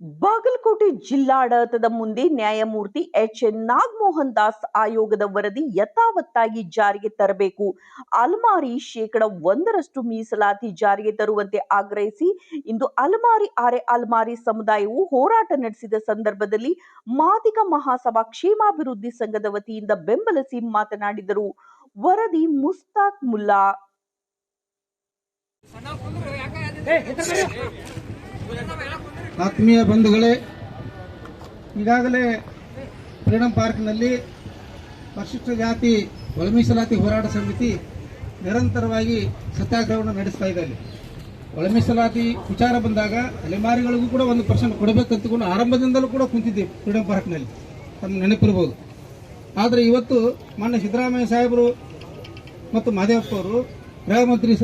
ಬಾಗಲಕೋಟೆ ಜಿಲ್ಲಾಡಳಿತದ ಮುಂದೆ ನ್ಯಾಯಮೂರ್ತಿ ಎಚ್ ಎನ್ ನಾಗಮೋಹನ್ ದಾಸ್ ಆಯೋಗದ ವರದಿ ಯಥಾವತ್ತಾಗಿ ಜಾರಿಗೆ ತರಬೇಕು. ಅಲಮಾರಿ ಶೇಕಡ ಒಂದರಷ್ಟು ಮೀಸಲಾತಿ ಜಾರಿಗೆ ತರುವಂತೆ ಆಗ್ರಹಿಸಿ, ಇಂದು ಅಲಮಾರಿ ಆರೆ ಅಲಮಾರಿ ಸಮುದಾಯವು ಹೋರಾಟ ನಡೆಸಿದ ಸಂದರ್ಭದಲ್ಲಿ ಮಾದಿಗ ಮಹಾಸಭಾ ಕ್ಷೇಮಾಭಿವೃದ್ಧಿ ಸಂಘದ ವತಿಯಿಂದ ಬೆಂಬಲಿಸಿ ಮಾತನಾಡಿದರು. ವರದಿ ಮುಸ್ತಾಕ್ ಮುಲ್ಲಾ. ಆತ್ಮೀಯ ಬಂಧುಗಳೇ, ಈಗಾಗಲೇ ಫ್ರೀಡಂ ಪಾರ್ಕ್ನಲ್ಲಿ ಪರಿಶಿಷ್ಟ ಜಾತಿ, ಒಳಮೀಸಲಾತಿ ಹೋರಾಟ ಸಮಿತಿ ನಿರಂತರವಾಗಿ ಸತ್ಯಾಗ್ರಹವನ್ನು ನಡೆಸ್ತಾ ಇದೆ ಅಲ್ಲಿ. ಒಳ ಮೀಸಲಾತಿ ವಿಚಾರ ಬಂದಾಗ ಅಲೆಮಾರಿಗಳಿಗೂ ಕೂಡ ಒಂದು ಪರ್ಸೆಂಟ್ ಕೊಡಬೇಕಂತಕೊಂಡು ಆರಂಭದಿಂದಲೂ ಕೂಡ ಕುಂತಿದ್ದೀವಿ ಫ್ರೀಡಂ ಪಾರ್ಕ್ನಲ್ಲಿ. ತಮ್ಮ ನೆನಪಿರ್ಬೋದು. ಆದರೆ ಇವತ್ತು ಮಾನ್ಯ ಸಿದ್ದರಾಮಯ್ಯ ಸಾಹೇಬರು ಮತ್ತು ಮಾದೇವಪ್ಪ ಅವರು, ಗೃಹ ಮಂತ್ರಿ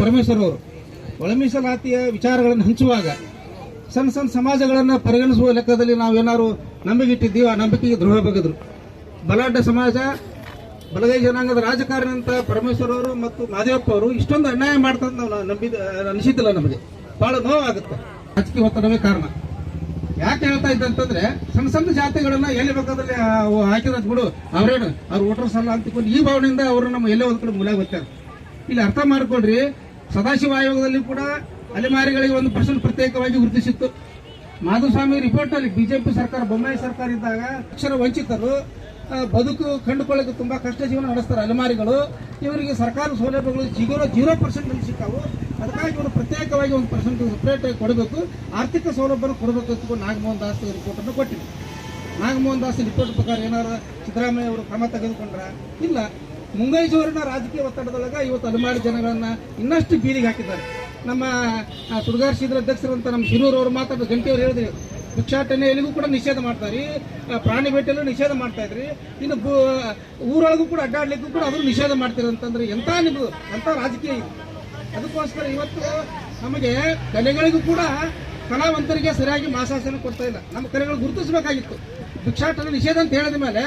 ಪರಮೇಶ್ವರ್ ಅವರು ಒಳಮೀಸಲಾತಿಯ ವಿಚಾರಗಳನ್ನು ಹಂಚುವಾಗ ಸಣ್ಣ ಸಣ್ಣ ಸಮಾಜಗಳನ್ನು ಪರಿಗಣಿಸುವ ಲೆಕ್ಕದಲ್ಲಿ ನಾವೇನಾದ್ರು ನಂಬಿಕೆ ಇಟ್ಟಿದ್ದೀವಿ ಆ ನಂಬಿಕೆಗೆ ದ್ರೋಹ ಬಗೆದ್ರು. ಬಲಾಢ್ಯ ಸಮಾಜ, ಬಲಗೈ ಜನಾಂಗದ ರಾಜಕಾರಣಿ ಅಂತ ಪರಮೇಶ್ವರ್ ಅವರು ಮತ್ತು ಮಾದೇವಪ್ಪ ಅವರು ಇಷ್ಟೊಂದು ಅನ್ಯಾಯ ಮಾಡ್ತಾರೆ ನಾವು ನಂಬಿದ, ಅನಿಸಿದ್ದಿಲ್ಲ ನಮಗೆ. ಬಹಳ ನೋವಾಗುತ್ತೆ. ರಾಜಕೀಯ ಒತ್ತಡವೇ ಕಾರಣ. ಯಾಕೆ ಹೇಳ್ತಾ ಇದ್ದೆ ಸಣ್ಣ ಸಣ್ಣ ಜಾತಿಗಳನ್ನ ಎಲ್ಲಿ ಬೇಕಾದಲ್ಲಿ ಹಾಕಿದ ಬಿಡು. ಅವ್ರೇನು, ಅವ್ರು ವೋಟರ್ಸ್ ಅಲ್ಲ ಅಂತಿಕೊಂಡು ಈ ಭಾವನೆಯಿಂದ ಅವರು ನಮ್ಮ ಎಲ್ಲೇ ಒಂದ್ ಕಡೆ ಮೂಲೆ ಬರ್ತಾರೆ ಇಲ್ಲಿ ಅರ್ಥ ಮಾಡ್ಕೊಳ್ರಿ, ಸದಾಶಿವ ಆಯೋಗದಲ್ಲಿ ಕೂಡ ಅಲೆಮಾರಿಗಳಿಗೆ ಒಂದು ಪರ್ಸೆಂಟ್ ಪ್ರತ್ಯೇಕವಾಗಿ ಗುರುತಿಸಿತ್ತು. ಮಾಧುಸ್ವಾಮಿ ರಿಪೋರ್ಟ್ ಅಲ್ಲಿ ಬಿಜೆಪಿ ಸರ್ಕಾರ, ಬೊಮ್ಮಾಯಿ ಸರ್ಕಾರ ಇದ್ದಾಗ ಅಕ್ಷರ ವಂಚಿತರು ಬದುಕು ಕಂಡುಕೊಳ್ಳೋಕೆ ತುಂಬಾ ಕಷ್ಟ ಜೀವನ ನಡೆಸ್ತಾರೆ ಅಲೆಮಾರಿಗಳು. ಇವರಿಗೆ ಸರ್ಕಾರ ಸೌಲಭ್ಯಗಳು ಜೀರೋ ಜೀರೋ ಪರ್ಸೆಂಟ್ ಅಲ್ಲಿ ಸಿಕ್ಕಾವು. ಅದಕ್ಕಾಗಿ ಇವರು ಪ್ರತ್ಯೇಕವಾಗಿ ಒಂದು ಪರ್ಸೆಂಟ್ ಸಪ್ರೇಟ್ ಆಗಿ ಕೊಡಬೇಕು. ಆರ್ಥಿಕ ಸೌಲಭ್ಯ ಕೊಡಬೇಕು ಅಂತ ನಾಗಮೋಹನ್ ದಾಸ್ ರಿಪೋರ್ಟ್ ಅನ್ನು ಕೊಟ್ಟಿದೆ ನಾಗಮೋಹನ್ ದಾಸ್ ರಿಪೋರ್ಟ್ ಪ್ರಕಾರ ಏನಾರು ಸಿದ್ದರಾಮಯ್ಯ ಅವರು ಕ್ರಮ ತೆಗೆದುಕೊಂಡ್ರ? ಇಲ್ಲ. ಮುಂಗೈಜೋರಿನ ರಾಜಕೀಯ ಒತ್ತಡದೊಳಗ ಇವತ್ತು ಅಲೆಮಾರಿ ಜನಗಳನ್ನ ಇನ್ನಷ್ಟು ಬೀದಿಗೆ ಹಾಕಿದ್ದಾರೆ. ನಮ್ಮ ಸುಧಾರ್ ಶೀದ್ರ ಅಧ್ಯಕ್ಷರಂತ ನಮ್ಮ ಶಿರೂರ್ ಅವರು ಗಂಟೆ ಗಂಟೆಯವರು ಹೇಳಿದ್ರು. ಭಿಕ್ಷಾಟನೆ ಎಲ್ಲಿಗೂ ಕೂಡ ನಿಷೇಧ ಮಾಡ್ತಾರೆ ಪ್ರಾಣಿ ಭೇಟಿಯಲ್ಲೂ ನಿಷೇಧ ಮಾಡ್ತಾ ಇದ್ರಿ. ಇನ್ನು ಊರೊಳಗೂ ಕೂಡ ಅಡ್ಡಾಡ್ಲಿಕ್ಕೂ ಕೂಡ ಅದನ್ನು ನಿಷೇಧ ಮಾಡ್ತೀರಿ ಅಂತಂದ್ರೆ ಎಂತ ನಿಮ್ದು ಎಂತ ರಾಜಕೀಯ ಅದಕ್ಕೋಸ್ಕರ ಇವತ್ತು ನಮಗೆ ಕಲೆಗಳಿಗೂ ಕೂಡ ಕಲಾವಂತರಿಗೆ ಸರಿಯಾಗಿ ಮಾಸಾಸನ ಕೊಡ್ತಾ ಇಲ್ಲ. ನಮ್ಮ ಕಲೆಗಳು ಗುರುತಿಸಬೇಕಾಗಿತ್ತು. ಭಿಕ್ಷಾಟನೆ ನಿಷೇಧ ಅಂತ ಹೇಳಿದ ಮೇಲೆ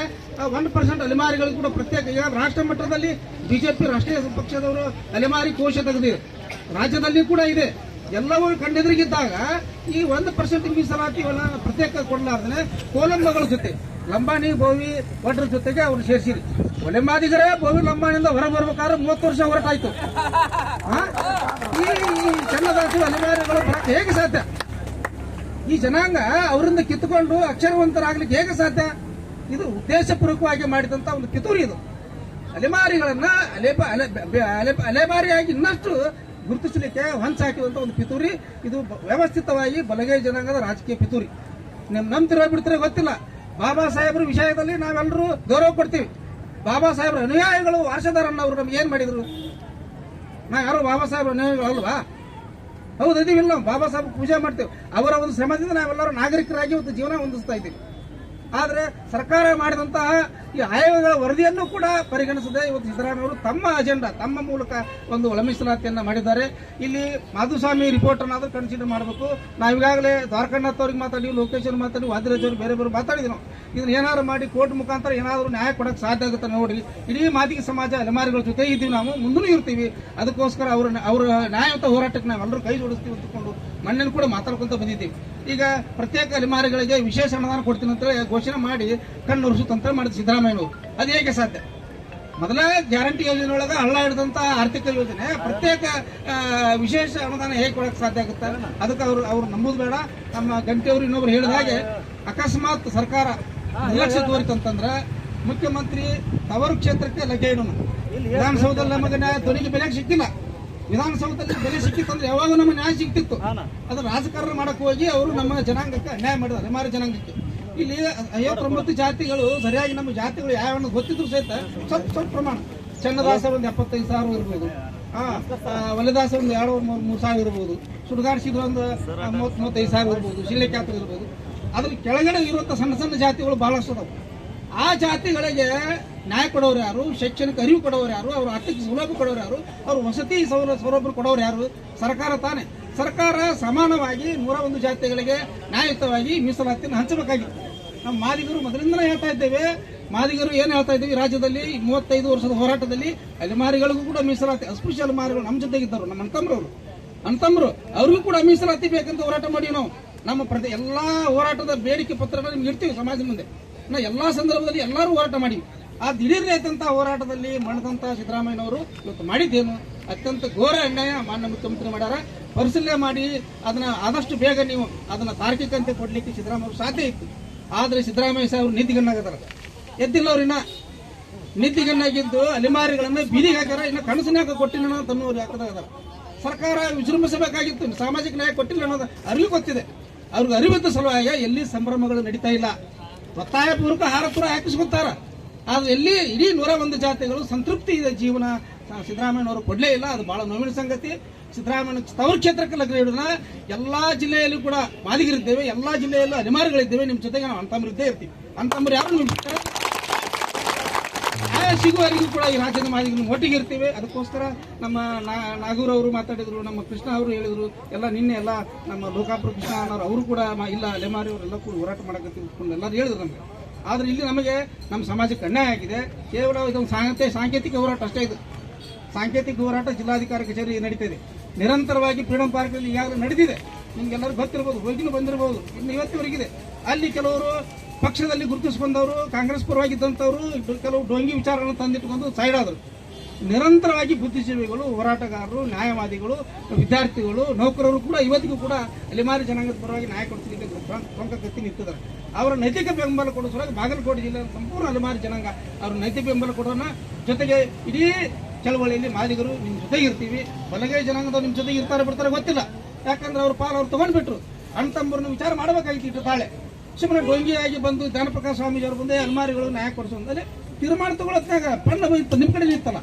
ಒನ್ ಪರ್ಸೆಂಟ್ ಅಲೆಮಾರಿಗಳು ಕೂಡ ಪ್ರತ್ಯೇಕ, ಈಗ ರಾಷ್ಟ್ರ ಮಟ್ಟದಲ್ಲಿ ಬಿಜೆಪಿ ರಾಷ್ಟ್ರೀಯ ಪಕ್ಷದವರು ಅಲೆಮಾರಿ ಕೋಶ ತೆಗೆದಿದೆ. ರಾಜ್ಯದಲ್ಲಿ ಕೂಡ ಇದೆ. ಎಲ್ಲವೂ ಕಂಡೆದುರಿಗಿದ್ದಾಗ ಈ ಒಂದು ಪರ್ಸೆಂಟ್ ಮೀಸಲಾತಿಗಳನ್ನ ಪ್ರತ್ಯೇಕ ಕೊಡಲಾರ್ದೇ ಕೋಲಂಬಗಳ ಜೊತೆ, ಲಂಬಾಣಿ ಬೋವಿ ಭಟ್ರ ಜೊತೆಗೆ ಅವ್ರು ಸೇರಿಸಿರಿ. ಒಲೆಮಾದಿಗರೇ ಬೋವಿ ಲಂಬಾಣಿಯಿಂದ ಹೊರ ಬರ್ಬೇಕಾದ್ರೆ ಮೂವತ್ತು ವರ್ಷ ಹೊರಟಾಯ್ತು. ಈ ಚನ್ನದಾಸಿ ಅಲೆಮಾರಿಗಳು ಬರಕ್ಕೆ ಹೇಗೆ ಸಾಧ್ಯ? ಈ ಜನಾಂಗ ಅವರಿಂದ ಕಿತ್ತುಕೊಂಡು ಅಕ್ಷರವಂತರಾಗ್ಲಿಕ್ಕೆ ಹೇಗೆ ಸಾಧ್ಯ? ಇದು ಉದ್ದೇಶಪೂರ್ವಕವಾಗಿ ಮಾಡಿದಂತ ಒಂದು ಕಿತೂರಿ ಇದು. ಅಲೆಮಾರಿಗಳನ್ನ ಅಲೆಬ ಅಲೆ ಅಲೆ- ಅಲೆಮಾರಿಯಾಗಿ ಇನ್ನಷ್ಟು ಗುರುತಿಸಲಿಕ್ಕೆ ಹೊಂಚಾಕಿದಂತ ಒಂದು ಪಿತೂರಿ. ಇದು ವ್ಯವಸ್ಥಿತವಾಗಿ ಬಲಗೈ ಜನಾಂಗದ ರಾಜಕೀಯ ಪಿತೂರಿ. ನಿಮ್ ನಂಬ್ತಿರೋ ಬಿಡ್ತಿರೋ ಗೊತ್ತಿಲ್ಲ. ಬಾಬಾ ಸಾಹೇಬ್ರ ವಿಷಯದಲ್ಲಿ ನಾವೆಲ್ಲರೂ ಗೌರವ ಕೊಡ್ತೀವಿ. ಬಾಬಾ ಸಾಹೇಬ್ರ ಅನುಯಾಯಿಗಳು ವಾರಸದಾರನ್ನ ಅವರು ನಮ್ಗೆ ಏನ್ ಮಾಡಿದ್ರು? ನಾ ಯಾರು ಬಾಬಾ ಸಾಹೇಬ್ರ ಅನುಯಾಯಿಗಳು ಅಲ್ವಾ? ಹೌದು ಇದೀವಿಲ್ಲ ನಾವು ಬಾಬಾ ಸಾಹೇಬ್ ಪೂಜೆ ಮಾಡ್ತೇವೆ. ಅವರ ಒಂದು ಶ್ರಮದಿಂದ ನಾವೆಲ್ಲರೂ ನಾಗರಿಕರಾಗಿ ಒಂದು ಜೀವನ ಹೊಂದಿಸ್ತಾ ಇದ್ದೀವಿ. ಆದ್ರೆ ಸರ್ಕಾರ ಮಾಡಿದಂತಹ ಈ ಆಯೋಗಗಳ ವರದಿಯನ್ನು ಕೂಡ ಪರಿಗಣಿಸದೆ ಇವತ್ತು ಸಿದ್ದರಾಮಯ್ಯ ಅವರು ತಮ್ಮ ಅಜೆಂಡಾ ತಮ್ಮ ಮೂಲಕ ಒಂದು ಒಳಮೀಸಲಾತಿಯನ್ನು ಮಾಡಿದ್ದಾರೆ. ಇಲ್ಲಿ ಮಾಧುಸ್ವಾಮಿ ರಿಪೋರ್ಟ್ ಅನ್ನಾದ್ರೂ ಕನ್ಸಿಡರ್ ಮಾಡಬೇಕು. ನಾವು ಈಗಾಗಲೇ ದ್ವಾರಕನಾಥ್ ಅವ್ರಿಗೆ ಮಾತಾಡಿ ಲೋಕೇಶ್ ಮಾತಾಡಿ ವಾದಿರಾಜ್ ಬೇರೆ ಬೇರೆ ಮಾತಾಡಿದ್ರು ಇದನ್ನ ಏನಾದ್ರು ಮಾಡಿ ಕೋರ್ಟ್ ಮುಖಾಂತರ ಏನಾದರೂ ನ್ಯಾಯ ಕೊಡಕ್ಕೆ ಸಾಧ್ಯ ಆಗುತ್ತೆ ನೋಡಿ. ಇಡೀ ಮಾದಿಗೆ ಸಮಾಜ ಅಲೆಮಾರಿಗಳ ಜೊತೆ ಇದ್ದೀವಿ ನಾವು ಮುಂದೂ ಇರ್ತೀವಿ. ಅದಕ್ಕೋಸ್ಕರ ಅವ್ರ ಅವರ ನ್ಯಾಯಯುತ ಹೋರಾಟಕ್ಕೆ ನಾವೆಲ್ಲರೂ ಕೈ ಜೋಡಿಸ್ತೀವಿ ಅಂತಕೊಂಡು ಮಣ್ಣನ್ನು ಕೂಡ ಮಾತಾಡ್ಕೊಂತ ಬಂದಿದ್ದೀವಿ. ಈಗ ಪ್ರತ್ಯೇಕ ಅಲೆಮಾರಿಗಳಿಗೆ ವಿಶೇಷ ಅನುದಾನ ಕೊಡ್ತೀನಿ ಅಂತ ಘೋಷಣೆ ಮಾಡಿ ಕಣ್ಣುರಿಸುತ್ತಂತ ಮಾಡಿದ ಸಿದ್ದರಾಮಯ್ಯನವರು. ಅದು ಹೇಗೆ ಸಾಧ್ಯ? ಮೊದಲೇ ಗ್ಯಾರಂಟಿ ಯೋಜನೆ ಒಳಗೆ ಹಳ್ಳ ಹಿಡಿದಂತ ಆರ್ಥಿಕ ಯೋಜನೆ ಪ್ರತ್ಯೇಕ ವಿಶೇಷ ಅನುದಾನ ಹೇಗೆ ಕೊಡಕ್ಕೆ ಸಾಧ್ಯ ಆಗುತ್ತೆ? ಅದಕ್ಕೆ ಅವರು ಅವ್ರು ನಂಬುದು ಬೇಡ. ನಮ್ಮ ಗಂಟೆಯವರು ಇನ್ನೊಬ್ರು ಹೇಳಿದ ಹಾಗೆ ಅಕಸ್ಮಾತ್ ಸರ್ಕಾರ ನಿರ್ಲಕ್ಷ್ಯ ತೋರಿತಂತಂದ್ರೆ ಮುಖ್ಯಮಂತ್ರಿ ತವರು ಕ್ಷೇತ್ರಕ್ಕೆ ಲಗ್ಗೆ ಇಡೋಣ. ವಿಧಾನಸೌಧದಲ್ಲಿ ನಮಗೆ ನ್ಯಾಯ ಧ್ವನಿಗೆ ಬೆಲೆ ಸಿಕ್ಕಿಲ್ಲ. ವಿಧಾನಸೌಧದಲ್ಲಿ ಬೆಲೆ ಸಿಕ್ಕಿತ್ತಂದ್ರೆ ಯಾವಾಗ ನಮ್ಮ ನ್ಯಾಯ ಸಿಕ್ತಿತ್ತು. ಅದು ರಾಜಕಾರಣ ಮಾಡಕ್ ಹೋಗಿ ಅವರು ನಮ್ಮ ಜನಾಂಗಕ್ಕೆ ಅನ್ಯಾಯ ಮಾಡಿದ್ದಾರೆ ಮಾರ ಜನಾಂಗಕ್ಕೆ. ಇಲ್ಲಿ ಐವತ್ತೊಂಬತ್ತು ಜಾತಿಗಳು ಸರಿಯಾಗಿ ನಮ್ಮ ಜಾತಿಗಳು ಯಾವ ಗೊತ್ತಿದ್ರು ಸಹಿತ ಸ್ವಲ್ಪ ಸ್ವಲ್ಪ ಪ್ರಮಾಣ. ಚನ್ನದಾಸ ಒಂದು ಎಪ್ಪತ್ತೈದು ಸಾವಿರ ಇರ್ಬೋದು. ವಲದಾಸ ಒಂದು ಎರಡು ಮೂರು ಮೂರು ಸಾವಿರ ಇರ್ಬೋದು. ಸುಡುಗಾಡಿಸಿದ್ರು ಒಂದು ಮೂವತ್ತ್ ಮೂವತ್ತು ಮೂವತ್ತೈದು ಸಾವಿರ ಇರ್ಬೋದು. ಶಿಲ್ಲೆಕ್ಯಾತ ಇರ್ಬೋದು. ಅದ್ರ ಕೆಳಗಡೆ ಇರುವಂತ ಸಣ್ಣ ಸಣ್ಣ ಜಾತಿಗಳು ಬಹಳಷ್ಟು ಅದಾವೆ. ಆ ಜಾತಿಗಳಿಗೆ ನ್ಯಾಯ ಕೊಡೋರು ಯಾರು? ಶೈಕ್ಷಣಿಕ ಅರಿವು ಕೊಡೋರು ಯಾರು? ಅವರು ಆರ್ಥಿಕ ಸೌಲಭ್ಯ ಕೊಡೋರು ಯಾರು? ಅವ್ರ ವಸತಿ ಸೌಲ, ಸೌಲಭ್ಯ ಕೊಡೋರು ಯಾರು? ಸರ್ಕಾರ ತಾನೇ. ಸರ್ಕಾರ ಸಮಾನವಾಗಿ ನೂರ ಒಂದು ಜಾತಿಗಳಿಗೆ ನ್ಯಾಯಯುತವಾಗಿ ಮೀಸಲಾತಿಯನ್ನು ಹಂಚಬೇಕಾಗಿತ್ತು ನಮ್ಮ ಮಾದಿಗರು ಮೊದಲಿಂದನೇ ಹೇಳ್ತಾ ಇದ್ದೇವೆ. ಮಾದಿಗರು ಏನು ಹೇಳ್ತಾ ಇದ್ದೀವಿ? ರಾಜ್ಯದಲ್ಲಿ ಮೂವತ್ತೈದು ವರ್ಷದ ಹೋರಾಟದಲ್ಲಿ ಅಲೆಮಾರಿಗಳಿಗೂ ಕೂಡ ಮೀಸಲಾತಿ, ಅಸ್ಪೃಶ್ಯ ಅಲೆಮಾರಿಗಳು ನಮ್ಮ ಜೊತೆಗಿದ್ದರು ನಮ್ಮ ಅಣ್ತಮ್ರವರು ಅಣ್ತಮ್ರು ಅವ್ರಿಗೂ ಕೂಡ ಮೀಸಲಾತಿ ಬೇಕಂತ ಹೋರಾಟ ಮಾಡಿ ನಾವು. ನಮ್ಮ ಪ್ರತಿ ಎಲ್ಲಾ ಹೋರಾಟದ ಬೇಡಿಕೆ ಪತ್ರಗಳನ್ನು ಇಡ್ತೀವಿ ಸಮಾಜದ ಮುಂದೆ. ನಾ ಎಲ್ಲಾ ಸಂದರ್ಭದಲ್ಲಿ ಎಲ್ಲರೂ ಹೋರಾಟ ಮಾಡಿ. ಆ ದಿಢೀರ್ ರೈತಂತ ಹೋರಾಟದಲ್ಲಿ ಮಾಡಿದಂಥ ಸಿದ್ದರಾಮಯ್ಯನವರು ಇವತ್ತು ಮಾಡಿದ್ದೇನು? ಅತ್ಯಂತ ಘೋರ ಅನ್ಯಾಯ ಮಾನ್ಯ ಮುಖ್ಯಮಂತ್ರಿ ಮಾಡ್ಯಾರ. ಪರಿಶೀಲನೆ ಮಾಡಿ ಅದನ್ನ ಆದಷ್ಟು ಬೇಗ ನೀವು ಅದನ್ನ ತಾರ್ಕಿಕಂತೆ ಕೊಡ್ಲಿಕ್ಕೆ ಸಿದ್ದರಾಮಯ್ಯ ಸಾಧ್ಯ ಇತ್ತು. ಆದರೆ ಸಿದ್ದರಾಮಯ್ಯ ಸಾಹೇಬರು ನಿದ್ದಿಗಣ್ಣಾಗದಾರ ಎದ್ದಿಲ್ಲ ಅವ್ರಿನ್ನ ನಿದ್ದಿಗಣ್ಣಾಗಿದ್ದು ಅಲೆಮಾರಿಗಳನ್ನು ಬೀದಿಗೆ ಹಾಕ್ಯಾರ. ಇನ್ನು ಕನಸಿನಾಗ ಕೊಟ್ಟಿಲ್ಲ ತನ್ನೂರು ಹಾಕದಾಗದಾರ ಸರ್ಕಾರ ವಿಜೃಂಭಿಸಬೇಕಾಗಿತ್ತು. ಸಾಮಾಜಿಕ ನ್ಯಾಯ ಕೊಟ್ಟಿಲ್ಲ ಅನ್ನೋದು ಅರಿವು ಗೊತ್ತಿದೆ. ಅವ್ರಿಗೆ ಅರಿವಿದ್ದ ಸಲುವಾಗ ಎಲ್ಲಿ ಸಂಭ್ರಮಗಳು ನಡೀತಾ ಇಲ್ಲ. ಒತ್ತಾಯಪೂರ್ವಕ ಆಹಾರ ಕೂಡ ಹಾಕಿಸ್ಕೊತಾರ ಆದ್ರೆ ಎಲ್ಲಿ ಇಡೀ ನೂರ ಒಂದು ಜಾತಿಗಳು ಸಂತೃಪ್ತಿ ಇದೆ ಜೀವನ ಸಿದ್ದರಾಮಯ್ಯ ಸಿದ್ದರಾಮಯ್ಯನವರು ಕೊಡಲೇ ಇಲ್ಲ, ಅದು ಬಹಳ ನೋವಿನ ಸಂಗತಿ. ಸಿದ್ದರಾಮಯ್ಯ ತವರು ಕ್ಷೇತ್ರಕ್ಕೆ ಲಗ್ನ ಇಡೋಣ ಎಲ್ಲಾ ಜಿಲ್ಲೆಯಲ್ಲೂ ಕೂಡ ಮಾದಿಗರಿದ್ದೇವೆ, ಎಲ್ಲಾ ಜಿಲ್ಲೆಯಲ್ಲೂ ಅಲೆಮಾರಿಗಳಿದ್ದೇವೆ ನಿಮ್ಮ ಜೊತೆಗೆ ನಾವು ಅಂತಮ್ರಿದ್ದೇ ಇರ್ತೀವಿ. ಅಂತಮ್ರು ಯಾರು ನಿಮ್ಗೆ ಸಿಗುವವರೆಗೂ ಕೂಡ ಈ ರಾಜ್ಯದ ಮಾಹಿತಿ ಒಟ್ಟಿಗೆ ಇರ್ತೀವಿ. ಅದಕ್ಕೋಸ್ಕರ ನಮ್ಮ ನಾಗೂರ್ ಅವರು ಮಾತಾಡಿದ್ರು, ನಮ್ಮ ಕೃಷ್ಣ ಅವರು ಹೇಳಿದ್ರು, ಎಲ್ಲ ನಿನ್ನೆ ಎಲ್ಲ ನಮ್ಮ ಲೋಕಾಪುರ ಕೃಷ್ಣ ಅನ್ನೋರು ಅವರು ಕೂಡ ಇಲ್ಲ ಅಲೆಮಾರಿ ಅವರೆಲ್ಲ ಕೂಡ ಹೋರಾಟ ಮಾಡಕತ್ತೀವಿ ಅಂದ್ಕೊಂಡು ಎಲ್ಲರೂ ಹೇಳಿದ್ರು ನಮಗೆ. ಆದ್ರೆ ಇಲ್ಲಿ ನಮಗೆ ನಮ್ಮ ಸಮಾಜಕ್ಕೆ ಅನ್ಯಾಯ ಆಗಿದೆ. ಕೇವಲ ಇದೊಂದು ಸಾಂಕೇ ಸಾಂಕೇತಿಕ ಹೋರಾಟ ಅಷ್ಟೇ ಇದು. ಸಾಂಕೇತಿಕ ಹೋರಾಟ ಜಿಲ್ಲಾಧಿಕಾರಿ ಕಚೇರಿ ನಡೀತಿದೆ ನಿರಂತರವಾಗಿ ಫ್ರೀಡಂ ಪಾರ್ಕ್ನಲ್ಲಿ ಈಗಾಗಲೇ ನಡೆದಿದೆ. ನಿಮ್ಗೆಲ್ಲರೂ ಗೊತ್ತಿರಬಹುದು ಹೋಗಿನೂ ಬಂದಿರಬಹುದು ಇನ್ನು ಇವತ್ತಿವರೆಗಿದೆ. ಅಲ್ಲಿ ಕೆಲವರು ಪಕ್ಷದಲ್ಲಿ ಗುರುತಿಸಿಕೊಂಡವರು, ಕಾಂಗ್ರೆಸ್ ಪರವಾಗಿದ್ದಂಥವರು ಕೆಲವು ಡೋಂಗಿ ವಿಚಾರಗಳನ್ನು ತಂದಿಟ್ಟುಕೊಂಡು ಸೈಡ್ ಆದರು. ನಿರಂತರವಾಗಿ ಬುದ್ಧಿಜೀವಿಗಳು, ಹೋರಾಟಗಾರರು, ನ್ಯಾಯವಾದಿಗಳು, ವಿದ್ಯಾರ್ಥಿಗಳು, ನೌಕರರು ಕೂಡ ಇವತ್ತಿಗೂ ಕೂಡ ಅಲೆಮಾರಿ ಜನಾಂಗದ ಪರವಾಗಿ ನ್ಯಾಯ ಕೊಡಿಸಲಿಕ್ಕೆ ಟೊಂಕ ಕತ್ತಿ ನಿಂತಿದ್ದಾರೆ. ಅವರ ನೈತಿಕ ಬೆಂಬಲ ಕೊಡೋ ಬಾಗಲಕೋಟೆ ಜಿಲ್ಲೆ ಸಂಪೂರ್ಣ ಅಲೆಮಾರಿ ಜನಾಂಗ ಅವರ ನೈತಿಕ ಬೆಂಬಲ ಕೊಡೋಣ ಜೊತೆಗೆ ಇಡೀ ಚಳವಳಿಯಲ್ಲಿ ಮಾದಿಗರು ನಿಮ್ಮ ಜೊತೆಗೆ ಇರ್ತೀವಿ. ಬಲಗೈ ಜನಾಂಗದವ್ರು ನಿಮ್ಮ ಜೊತೆಗೆ ಇರ್ತಾರೆ ಬಿಡ್ತಾರೆ ಗೊತ್ತಿಲ್ಲ. ಯಾಕಂದ್ರೆ ಅವ್ರ ಪಾಲ್ ಅವ್ರು ತಗೊಂಡ್ಬಿಟ್ರು. ಅಣ್ಣ ತಮ್ಮರನ್ನು ವಿಚಾರ ಮಾಡಬೇಕಾಗಿತ್ತು ಇಟ್ಟು ತಾಳೆ. ಸುಮ್ಮನೆ ಡೊಂಗಿಯಾಗಿ ಬಂದು ಜ್ಞಾನಪ್ರಕಾಶ್ ಸ್ವಾಮೀಜಿ ಅವರು ಬಂದೇ ಅಲ್ಮಾರಿಗಳು ನ್ಯಾಯ ಕೊಡಿಸೋದ್ರೆ ತೀರ್ಮಾನ ತಗೊಳತ್ನಾಗ ಪಣ್ಣ ಇತ್ತು ನಿಮ್ಮ ಕಡೆ ಇತ್ತಲ್ಲ?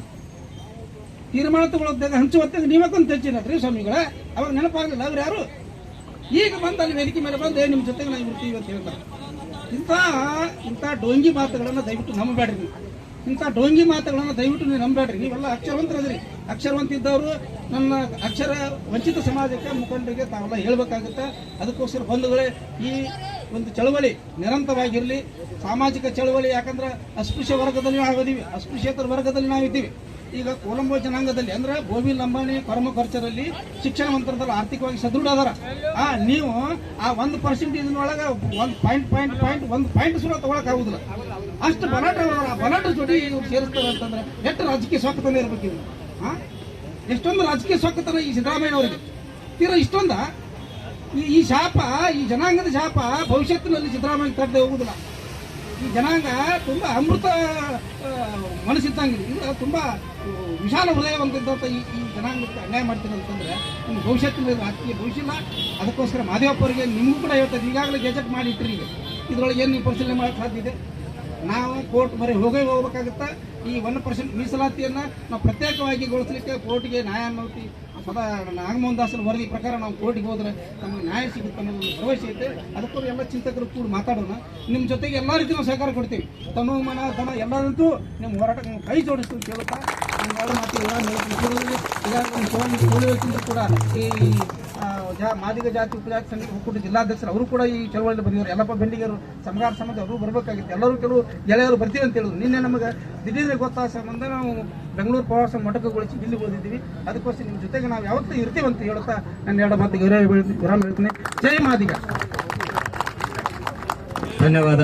ತೀರ್ಮಾನ ತಗೊಳತ್ನಾಗ ಹಂಚುವತ್ತಾಗ ನೀವಕ್ಕೊಂದು ತೆಚ್ಚಿರತ್ರಿ ಸ್ವಾಮಿಗಳ? ಅವಾಗ ನೆನಪಾಗಲಿಲ್ಲ ಅವ್ರು ಯಾರು? ಈಗ ಬಂದು ಅಲ್ಲಿ ವೇದಿಕೆ ಮೇಲೆ ಬಂದು ನಿಮ್ಮ ಜೊತೆಗೆ ನಾವು ಇರ್ತೀವಿ ಅಂತ ಹೇಳ್ತಾರೆ. ಇಂಥ ಇಂಥ ಡೋಂಗಿ ಮಾತುಗಳನ್ನು ದಯವಿಟ್ಟು ನಂಬಬೇಡ್ರಿ ನೀವು. ಇಂಥ ಡೋಂಗಿ ಮಾತುಗಳನ್ನು ದಯವಿಟ್ಟು ನೀವು ನಂಬಬೇಡ್ರಿ. ನೀವೆಲ್ಲ ಅಕ್ಷರವಂತರದ್ರಿ. ಅಕ್ಷರವಂತ ಇದ್ದವರು ನನ್ನ ಅಕ್ಷರ ವಂಚಿತ ಸಮಾಜಕ್ಕೆ ಮುಖಂಡರಿಗೆ ತಾವೆಲ್ಲ ಹೇಳ್ಬೇಕಾಗುತ್ತೆ. ಅದಕ್ಕೋಸ್ಕರ ಬಂಧುಗಳೇ, ಈ ಒಂದು ಚಳವಳಿ ನಿರಂತರವಾಗಿರಲಿ, ಸಾಮಾಜಿಕ ಚಳವಳಿ, ಯಾಕಂದ್ರೆ ಅಸ್ಪೃಶ್ಯ ವರ್ಗದಲ್ಲಿ ನಾವಿದ್ದೀವಿ ಅಸ್ಪೃಶ್ಯೇತರ ವರ್ಗದಲ್ಲಿ ನಾವಿದ್ದೀವಿ ಈಗ ಕೊಲಂಬೋ ಜನಾಂಗದಲ್ಲಿ, ಅಂದ್ರೆ ಗೋವಿ ಲಂಬಾಣಿ ಕರ್ಮ ಖರ್ಚರಲ್ಲಿ ಶಿಕ್ಷಣ ಮಂತ್ರದಲ್ಲಿ ಆರ್ಥಿಕವಾಗಿ ಸದೃಢ ಅದಾರ. ಆ, ನೀವು ಆ ಒಂದು ಪರ್ಸೆಂಟೇಜ್ ಒಳಗೆ ಒಂದು ಪಾಯಿಂಟ್ ಪಾಯಿಂಟ್ ಪಾಯಿಂಟ್ ಒಂದು ಪಾಯಿಂಟ್ ಸುರ ತಗೊಳಕ್ ಆಗುದಿಲ್ಲ. ಅಷ್ಟು ಬಲಾಟ ಬಲಾಟ ಇವ್ರು ಸೇರಿಸ್ತಾರೆ ಅಂತಂದ್ರೆ ಎಷ್ಟು ರಾಜಕೀಯ ಸೊಕ್ಕತನ ಇರ್ಬೇಕು ಆ? ಎಷ್ಟೊಂದು ರಾಜಕೀಯ ಸೊಕ್ಕತನ ಈ ಸಿದ್ದರಾಮಯ್ಯನವರಿಗೆ. ತೀರಾ ಇಷ್ಟೊಂದ? ಈ ಶಾಪ, ಈ ಜನಾಂಗದ ಶಾಪ ಭವಿಷ್ಯತ್ತಿನಲ್ಲಿ ಸಿದ್ದರಾಮಯ್ಯ ತಟ್ಟದೆ ಹೋಗುದಿಲ್ಲ ಈ ಜನಾಂಗ ತುಂಬಾ ಅಮೃತ ಮನಸ್ಸಿದ್ದಂಗೆ ಇದು ತುಂಬಾ ವಿಶಾಲ ಹೃದಯ ಹೊಂದಿದ್ದಂತ ಈ ಈ ಜನಾಂಗಕ್ಕೆ ಅನ್ಯಾಯ ಮಾಡ್ತೀನಿ ಅಂತಂದ್ರೆ, ನಿಮ್ಮ ಭವಿಷ್ಯತ್ತಿನಲ್ಲಿ ರಾಜಕೀಯ ಭವಿಷ್ಯ ಇಲ್ಲ. ಅದಕ್ಕೋಸ್ಕರ ಮಾದೇವಪ್ಪರಿಗೆ ನಿಮಗೂ ಕೂಡ ಹೇಳ್ತಾರೆ ಈಗಾಗಲೇ ಗೆಜೆಟ್ ಮಾಡಿ ಇಟ್ರಿ ಇದ್ರೊಳಗೆ ಏನು ನೀವು ಪರಿಶೀಲನೆ ಮಾಡಕ್ಕೆ ಸಾಧ್ಯ ಇದೆ? ನಾವು ಕೋರ್ಟ್ ಬರೀ ಹೋಗೇ ಹೋಗ್ಬೇಕಾಗುತ್ತಾ? ಈ ಒನ್ ಪರ್ಸೆಂಟ್ ಮೀಸಲಾತಿಯನ್ನ ನಾವು ಪ್ರತ್ಯೇಕವಾಗಿ ಗೊಳಿಸಲಿಕ್ಕೆ ಕೋರ್ಟ್ಗೆ ನ್ಯಾಯಮೂರ್ತಿ ಸದಾ ನಾಗಮೋಹನ್ ದಾಸರ ವರದಿ ಪ್ರಕಾರ ನಾವು ಕೋರ್ಟ್ಗೆ ಹೋದ್ರೆ ನಮಗೆ ನ್ಯಾಯ ಸಿಗುತ್ತೆ ಅನ್ನೋದು ಒಂದು ಭರವಸೆ ಐತೆ ಅದಕ್ಕೂ ಎಲ್ಲ ಚಿಂತಕರು ಕೂಡ ಮಾತಾಡೋಣ. ನಿಮ್ಮ ಜೊತೆಗೆ ಎಲ್ಲ ರೀತಿ ನಾವು ಸಹಕಾರ ಕೊಡ್ತೀವಿ ತನು, ಮನ, ಧನ ಎಲ್ಲದಂತೂ ನಿಮ್ಮ ಹೋರಾಟ ನಿಮ್ಮ ಕೈ ಜೋಡಿಸ್ತೀವಿ ಕೇಳುತ್ತಾ ಮಾತು ಎಲ್ಲ ಈಗ ಈಗಾಗಲೇ ಕೂಡ ಈ ಜಾ- ಮಾದಿಗ ಜಾತಿ ಉಪಜಾತಿ ಸಮಿತಿ ಒಕ್ಕೂಟ ಜಿಲ್ಲಾಧ್ಯಕ್ಷರು, ಅವರು ಕೂಡ ಈ ಚಳವಳಿಯಲ್ಲಿ ಬಂದಿದ್ದಾರೆ. ಎಲ್ಲಪ್ಪ ಬೆಂಡಿಗರು ಸಮಗಾರ ಸಮಾಜ ಅವರು ಬರಬೇಕಾಗಿತ್ತು. ಎಲ್ಲರೂ ಕೆಲವು ಗೆಳೆಯರು ಬರ್ತೀವಿ ಅಂತ ಹೇಳಿದ್ರು. ನಿನ್ನೆ ನಮಗೆ ದಿಢೀರ್ ಗೊತ್ತಾದ ಸಂಬಂಧ ನಾವು ಬೆಂಗಳೂರು ಪ್ರವಾಸ ಮೊಟಕಗೊಳಿಸಿ ಇಲ್ಲಿ ಓದಿದ್ದೀವಿ ಅದಕ್ಕೋಸ್ಕರ ನಿಮ್ಮ ಜೊತೆಗೆ ನಾವು ಯಾವತ್ತೂ ಇರ್ತೀವಿ ಅಂತ ಹೇಳ್ತಾ ನನ್ನ ಎರಡು ಮಾತಿಗೆ. ವಿರಾಮ ಹೇಳ್ತೀನಿ. ಜೈ ಮಾದಿಗ. ಧನ್ಯವಾದ.